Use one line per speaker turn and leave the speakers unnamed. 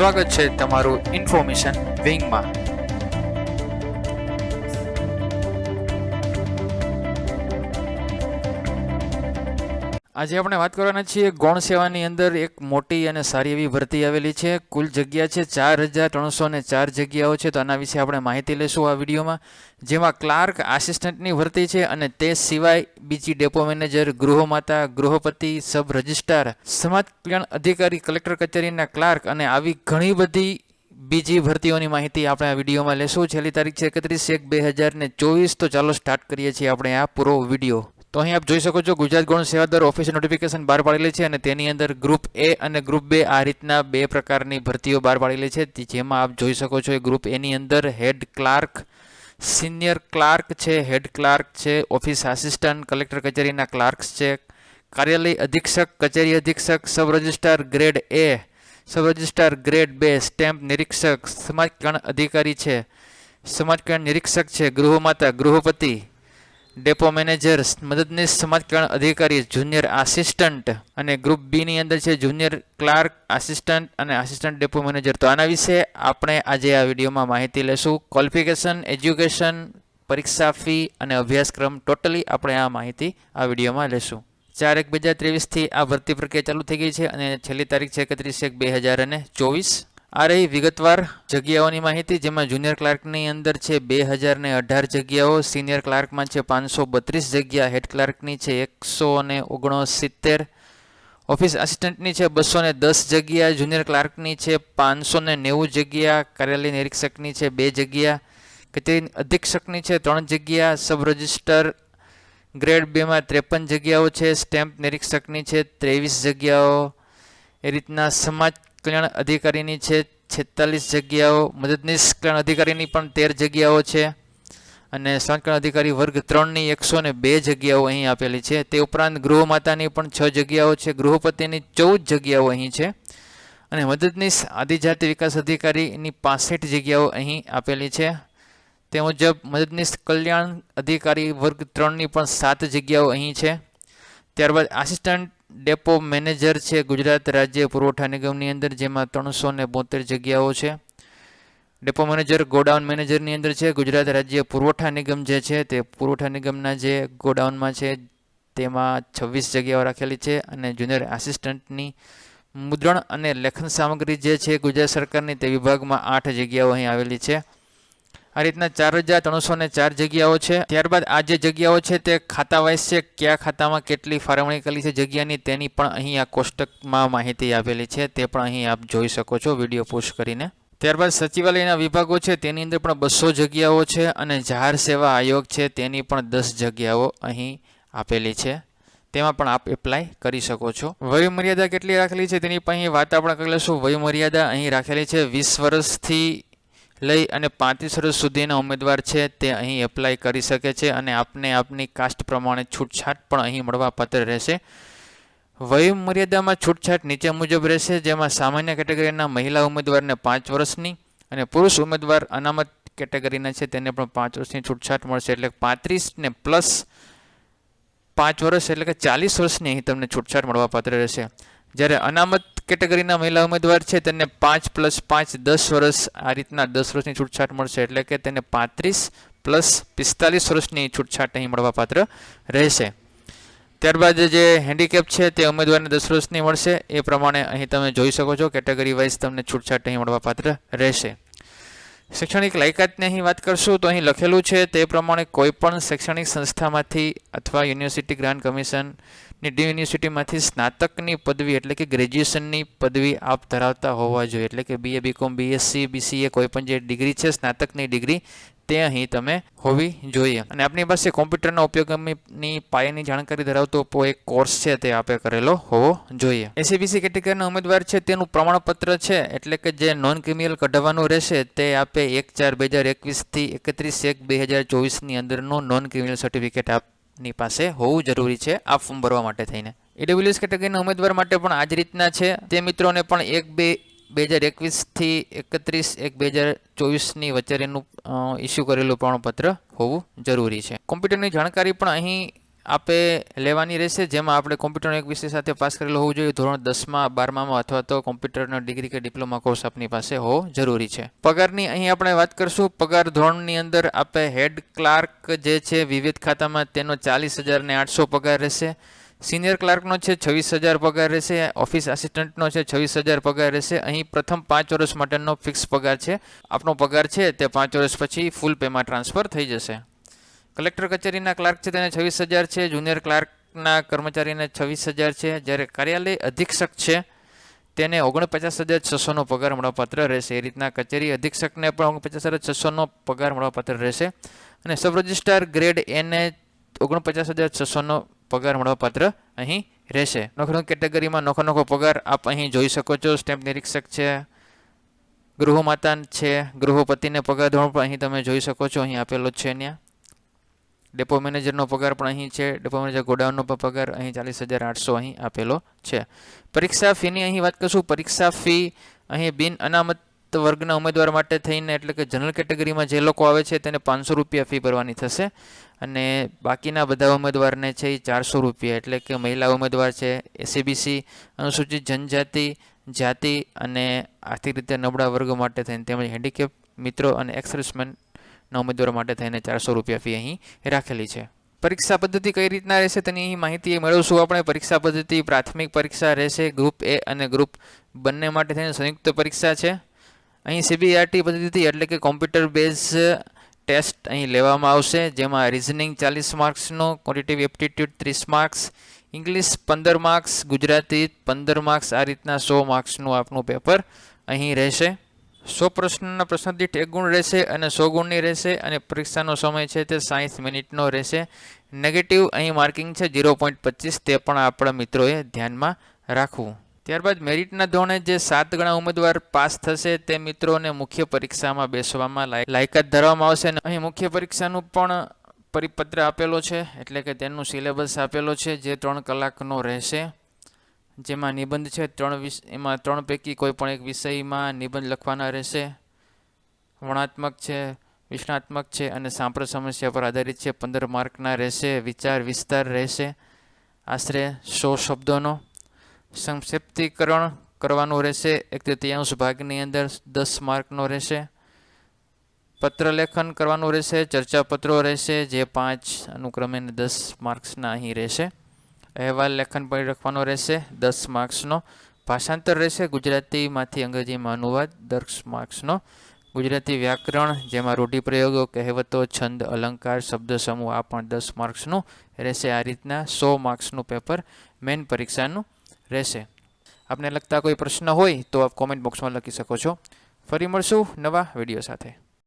સ્વાગત છે તમારું ઇન્ફોર્મેશન વિંગમાં. આજે આપણે વાત કરવાના છીએ ગૌણ સેવાની અંદર એક મોટી અને સારી એવી ભરતી આવેલી છે. કુલ જગ્યા છે ચાર હજાર ત્રણસો ને ચાર જગ્યાઓ છે. તો આના વિશે આપણે માહિતી લઈશું આ વિડીયોમાં. જેમાં ક્લાર્ક આસિસ્ટન્ટની ભરતી છે અને તે સિવાય બીજી ડેપો મેનેજર, ગૃહમાતા, ગૃહપતિ, સબ રજિસ્ટ્રાર, સમાજ કલ્યાણ અધિકારી, કલેક્ટર કચેરીના ક્લાર્ક અને આવી ઘણી બધી બીજી ભરતીઓની માહિતી આપણે આ વિડીયોમાં લેશું. છેલ્લી તારીખ છે એકત્રીસ એક બે હજાર ચોવીસ. તો ચાલો સ્ટાર્ટ કરીએ છીએ આપણે આ પૂરો વીડિયો. તો અહીં આપ જોઈ શકો છો ગુજરાત ગૌણ સેવા દર ઓફિસ નોટિફિકેશન બહાર પાડેલી છે અને તેની અંદર ગ્રુપ એ અને ગ્રુપ બે આ રીતના બે પ્રકારની ભરતીઓ બહાર પાડેલી છે. જેમાં આપ જોઈ શકો છો એ ગ્રુપ એની અંદર હેડ ક્લાર્ક સિનિયર ક્લાર્ક છે હેડ ક્લાર્ક છે ઓફિસ આસિસ્ટન્ટ કલેક્ટર કચેરીના ક્લાર્ક્સ છે, કાર્યાલય અધિક્ષક, કચેરી અધિક્ષક sub registrar grade A sub registrar grade બે સ્ટેમ્પ નિરીક્ષક સમાજ કલ્યાણ અધિકારી છે સમાજ કલ્યાણ નિરીક્ષક છે, ગૃહમાતા, ગૃહપતિ ડેપો મેનેજર મદદનીશ કલ્યાણ અધિકારી, જુનિયર આસિસ્ટન્ટ અને ગ્રુપ બી ની અંદર છે જુનિયર ક્લાર્ક, આસિસ્ટન્ટ અને આસિસ્ટન્ટ ડેપો મેનેજર. તો આના વિશે આપણે આજે આ વિડીયોમાં માહિતી લેશું. ક્વોલિફિકેશન, એજ્યુકેશન, પરીક્ષા ફી અને અભ્યાસક્રમ ટોટલી આપણે આ માહિતી આ વિડીયોમાં લેશું. ચાર એક બે હજાર ત્રેવીસથી આ ભરતી પ્રક્રિયા ચાલુ થઈ ગઈ છે અને છેલ્લી તારીખ છે એકત્રીસ એક બે હજાર અને ચોવીસ. આ રહી વિગતવાર જગ્યાઓની માહિતી, જેમાં જુનિયર ક્લાર્કની અંદર છે બે હજાર ને અઢાર જગ્યાઓ, સિનિયર ક્લાર્કમાં છે પાંચસો બત્રીસ જગ્યા, હેડ ક્લાર્કની છે એકસો ને ઓગણસિત્તેર, ઓફિસ આસિસ્ટન્ટની છે બસો ને દસ જગ્યા, જુનિયર ક્લાર્કની છે પાંચસો ને નેવું જગ્યા, કાર્યાલય નિરીક્ષકની છે બે જગ્યા, કચેરી અધિક્ષકની છે ત્રણ જગ્યા, સબ રજિસ્ટર ગ્રેડ બેમાં ત્રેપન જગ્યાઓ છે, સ્ટેમ્પ નિરીક્ષકની છે ત્રેવીસ જગ્યાઓ. એ રીતના સમાજ કલ્યાણ અધિકારીની છે, છેતાલીસ જગ્યાઓ, મદદનીશ કલ્યાણ અધિકારીની પણ તેર જગ્યાઓ છે અને સંકલન અધિકારી વર્ગ ત્રણની એકસો ને બે જગ્યાઓ અહીં આપેલી છે. તે ઉપરાંત ગૃહમાતાની પણ છ જગ્યાઓ છે, ગૃહપતિની ચૌદ જગ્યાઓ અહીં છે અને મદદનીશ આદિજાતિ વિકાસ અધિકારીની પાસઠ જગ્યાઓ અહીં આપેલી છે. તે મુજબ મદદનીશ કલ્યાણ અધિકારી વર્ગ ત્રણની પણ સાત જગ્યાઓ અહીં છે. ત્યારબાદ આસિસ્ટન્ટ ડેપો મેનેજર છે ગુજરાત રાજ્ય પુરવઠા નિગમની અંદર, જેમાં ત્રણસો ને બોતેર જગ્યાઓ છે. ડેપો મેનેજર ગોડાઉન મેનેજરની અંદર છે. ગુજરાત રાજ્ય પુરવઠા નિગમ જે છે, તે પુરવઠા નિગમના જે ગોડાઉનમાં છે, તેમાં છવ્વીસ જગ્યાઓ રાખેલી છે અને જુનિયર આસિસ્ટન્ટની મુદ્રણ અને લેખન સામગ્રી જે છે ગુજરાત સરકારની, તે વિભાગમાં આઠ જગ્યાઓ અહીં આવેલી છે. આ રીતના ચાર હજાર ત્રણસો ને ચાર જગ્યાઓ છે. ત્યારબાદ આ જે જગ્યાઓ છે તે ખાતા વાઇઝ છે. કયા ખાતામાં કેટલી ફાળવણી કરેલી છે જગ્યાની તેની પણ અહીં આ કોષ્ટકમાં માહિતી આપેલી છે. તે પણ અહીં આપ જોઈ શકો છો. વીડિયો પોસ્ટ કરીને. ત્યારબાદ સચિવાલયના વિભાગો છે તેની અંદર પણ બસો જગ્યાઓ છે અને જાહેર સેવા આયોગ છે તેની પણ દસ જગ્યાઓ અહીં આપેલી છે. તેમાં પણ આપ એપ્લાય કરી શકો છો. વયમર્યાદા કેટલી રાખેલી છે તેની પણ અહીં વાત આપણે કરી લઈશું. વયમર્યાદા અહીં રાખેલી છે વીસ વર્ષથી લઈ અને પાંત્રીસ વર્ષ સુધીના ઉમેદવાર છે, તે અહીં એપ્લાય કરી શકે છે અને આપને આપની કાસ્ટ પ્રમાણે છૂટછાટ પણ અહીં મળવાપાત્ર રહેશે. વય મર્યાદામાં છૂટછાટ નીચે મુજબ રહેશે, જેમાં સામાન્ય કેટેગરીના મહિલા ઉમેદવારને પાંચ વર્ષની અને પુરુષ ઉમેદવાર અનામત કેટેગરીના છે, તેને પણ પાંચ વર્ષની છૂટછાટ મળશે. એટલે પાંત્રીસને પ્લસ પાંચ વર્ષ એટલે કે ચાલીસ વર્ષની અહીં તમને છૂટછાટ મળવાપાત્ર રહેશે. જ્યારે અનામત કેટેગરીના મહિલા ઉમેદવાર છે તેને પાંચ પ્લસ પાંચ દસ વર્ષ આ રીતના દસ વર્ષની છૂટછાટ મળશે, એટલે કે તેને પાંત્રીસ પ્લસ પિસ્તાલીસ વર્ષની છૂટછાટ અહીં મળવાપાત્ર રહેશે. ત્યારબાદ જે હેન્ડીકેપ છે, તે ઉમેદવારને દસ વર્ષની મળશે, એ પ્રમાણે અહીં તમે જોઈ શકો છો, કેટેગરી વાઇઝ તમને છૂટછાટ અહીં મળવાપાત્ર રહેશે. શૈક્ષણિક લાયકાતની અહીં વાત કરશું, તો અહીં લખેલું છે, તે પ્રમાણે કોઈપણ શૈક્ષણિક સંસ્થામાંથી અથવા યુનિવર્સિટી ગ્રાન્ટ કમિશનની ડી યુનિવર્સિટીમાંથી સ્નાતકની પદવી એટલે કે ગ્રેજ્યુએશનની પદવી આપ ધરાવતા હોવા જોઈએ. એટલે કે બીએ બીકોમ બીએસસી બીસીએ કોઈ પણ જે ડિગ્રી છે, સ્નાતકની ડિગ્રી તે અહીં તમે હોવી જોઈએ. અને આપણી પાસે કોમ્પ્યુટરના ઉપયોગની પાયાની જાણકારી ધરાવતો એક કોર્સ છે, તે આપે કરેલો હોવો જોઈએ. એસીબીસી કેટેગરીના ઉમેદવાર છે, તેનું પ્રમાણપત્ર છે, એટલે કે જે નોન ક્રિમિનલ કઢાવવાનું રહેશે, તે આપે એક ચાર બે હજાર એકવીસથી એકત્રીસ એક બે હજાર ચોવીસની અંદરનું નોન ક્રિમિનલ સર્ટિફિકેટ આપની પાસે હોવું જરૂરી છે આ ફોર્મ ભરવા માટે થઈને. ઈડબ્લ્યુએસ કેટેગરીના ઉમેદવાર માટે પણ આ જ રીતના છે. તે મિત્રોને પણ એક બે બે હજાર એકવીસથી એકત્રીસ એક બે હજાર ચોવીસની વચ્ચેનું ઇસ્યુ કરેલું પ્રમાણપત્ર હોવું જરૂરી છે. કોમ્પ્યુટરની જાણકારી પણ અહીં આપે લેવાની રહેશે. જેમાં આપણે કોમ્પ્યુટરનો એક વિષય સાથે પાસ કરેલો હોવું જોઈએ. ધોરણ દસમાં, બારમામાં અથવા તો કોમ્પ્યુટરનો ડિગ્રી કે ડિપ્લોમા કોર્સ આપની પાસે હોવો જરૂરી છે. પગારની અહીં આપણે વાત કરશું. પગાર ધોરણની અંદર આપે હેડ ક્લાર્ક જે છે વિવિધ ખાતામાં તેનો ચાલીસ હજારને આઠસો પગાર રહેશે. સિનિયર ક્લાર્કનો છે છવ્વીસ હજાર પગાર રહેશે. ઓફિસ આસિસ્ટન્ટનો છે છવ્વીસ હજાર પગાર રહેશે. અહીં પ્રથમ પાંચ વર્ષ માટેનો ફિક્સ પગાર છે. આપનો પગાર છે તે પાંચ વર્ષ પછી ફૂલ પેમાં ટ્રાન્સફર થઈ જશે. કલેક્ટર કચેરીના ક્લાર્ક છે, તેને છવ્વીસ હજાર છે, જુનિયર ક્લાર્કના કર્મચારીને છવ્વીસ હજાર છે. જ્યારે કાર્યાલય અધિક્ષક છે, તેને ઓગણપચાસ હજાર છસોનો પગાર મળવાપાત્ર રહેશે. એ રીતના કચેરી અધિક્ષકને પણ ઓગણપચાસ હજાર છસોનો પગાર મળવાપાત્ર રહેશે. અને સબ રજિસ્ટ્રાર ગ્રેડ એને ઓગણપચાસ હજાર છસોનો પગાર મળવાપાત્ર અહીં રહેશે. નોખો કેટેગરીમાં નોખો નોખો પગાર આપ અહીં જોઈ શકો છો. સ્ટેમ્પ નિરીક્ષક છે ગૃહમાતા છે, ગૃહપતિને પગાર ધોરણ પણ અહીં તમે જોઈ શકો છો. અહીં આપેલો છે ત્યાં ડેપો મેનેજરનો પગાર પણ અહીં છે. ડેપો મેનેજર ગોડાઉનનો પગાર અહીં ચાલીસ હજાર આઠસો અહીં આપેલો છે. પરીક્ષા ફીની અહીં વાત કરશું પરીક્ષા ફી અહીં બિન અનામત વર્ગના ઉમેદવાર માટે થઈને એટલે કે જનરલ કેટેગરીમાં જે લોકો આવે છે તેને પાંચસો રૂપિયા ફી ભરવાની થશે. અને બાકીના બધા ઉમેદવારને છે એ ચારસો રૂપિયા. એટલે કે મહિલા ઉમેદવાર છે એસીબીસી અનુસૂચિત જનજાતિ, જાતિ અને આર્થિક રીતે નબળા વર્ગ માટે થઈને તેમજ હેન્ડીકેપ મિત્રો અને એક્સર્વિસમેનના ઉમેદવારો માટે થઈને ચારસો રૂપિયા ફી અહીં રાખેલી છે. પરીક્ષા પદ્ધતિ કઈ રીતના રહેશે તેની અહીં માહિતી મેળવશું આપણે. પરીક્ષા પદ્ધતિ, પ્રાથમિક પરીક્ષા રહેશે ગ્રુપ એ અને ગ્રુપ બંને માટે થઈને સંયુક્ત પરીક્ષા છે. અહીં સીબીઆરટી પદ્ધતિ એટલે કે કોમ્પ્યુટર બેઝ ટેસ્ટ અહીં લેવામાં આવશે, જેમાં રિઝનિંગ ચાલીસ માર્ક્સનો ક્વોન્ટિટિવ એપ્ટિટ્યૂડ ત્રીસ માર્ક્સ ઇંગ્લિશ પંદર માર્ક્સ, ગુજરાતી પંદર માર્ક્સ, આ રીતના સો માર્ક્સનું આપનું પેપર અહીં રહેશે. સો પ્રશ્નના પ્રશ્ન દીઠ એક ગુણ રહેશે અને સો ગુણની રહેશે અને પરીક્ષાનો સમય છે તે સાઠ મિનિટનો રહેશે. નેગેટિવ અહીં માર્કિંગ છે ઝીરો પોઈન્ટ પચીસ, તે પણ આપણા મિત્રોએ ધ્યાનમાં રાખવું. ત્યારબાદ મેરિટના ધોરણે જે સાત ગણા ઉમેદવાર પાસ થશે તે મિત્રોને મુખ્ય પરીક્ષામાં બેસવામાં લાય- લાયકાત ધરવામાં આવશે અને અહીં મુખ્ય પરીક્ષાનું પણ પરિપત્ર આપેલો છે, એટલે કે તેનું સિલેબસ આપેલો છે જે ત્રણ કલાકનો રહેશે. જેમાં નિબંધ છે, ત્રણ એમાં ત્રણ પૈકી કોઈ પણ એક વિષયમાં નિબંધ લખવાના રહેશે. વર્ણાત્મક છે વિશ્લેષણાત્મક છે અને સાંપ્રત સમસ્યા પર આધારિત છે, પંદર માર્કના રહેશે, વિચાર વિસ્તાર રહેશે. આશરે સો શબ્દોનો સંક્ષિપ્તીકરણ કરવાનું રહેશે. એક તૃતીયાંશ ભાગની અંદર દસ માર્કનો રહેશે. પત્રલેખન કરવાનું રહેશે, ચર્ચાપત્રો રહેશે, જે પાંચ અનુક્રમે દસ માર્ક્સના અહીં રહેશે. અહેવાલ લેખન પણ લખવાનો રહેશે. દસ માર્ક્સનો. ભાષાંતર રહેશે. ગુજરાતીમાંથી અંગ્રેજીમાં અનુવાદ. દસ માર્ક્સનો. ગુજરાતી વ્યાકરણ, જેમાં રૂઢિપ્રયોગો કહેવતો, છંદ, અલંકાર, શબ્દ સમૂહ, આ પણ દસ માર્ક્સનું રહેશે. આ રીતના સો માર્ક્સનું પેપર મેઇન પરીક્ષાનું રહેશે. આપને લગતા કોઈ પ્રશ્ન હોય તો આપ કોમેન્ટ બોક્સમાં લખી શકો છો. ફરી મળશું નવા વીડિયો સાથે.